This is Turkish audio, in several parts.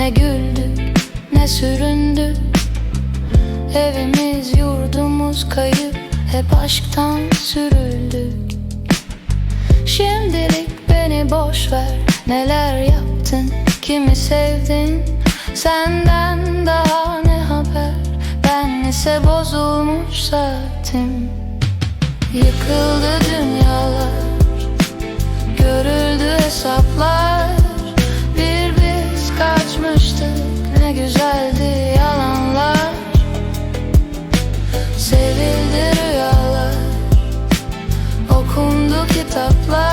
Ne güldük ne süründük. Evimiz yurdumuz kayıp. Hep aşktan sürüldük. Şimdilik beni boş ver. Neler yaptın kimi sevdin? Senden daha ne haber? Ben ise bozulmuş saatim. Yıkıldı dünyalar. Görüldü hesaplar Ne güzeldi yalanlar. Sevildi rüyalar. Okundu kitaplar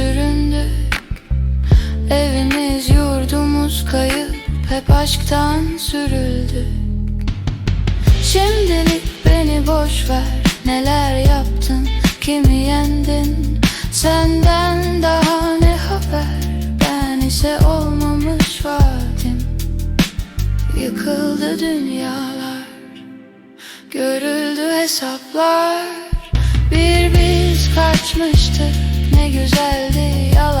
süründük Evimiz yurdumuz kayıp Hep aşktan sürüldük Şimdilik beni boş ver Neler yaptın kimi yendin? Senden daha ne haber? Ben ise olmamış vaadim Yıkıldı dünyalar Görüldü hesaplar. Bir biz kaçmıştık Ne güzeldi yalan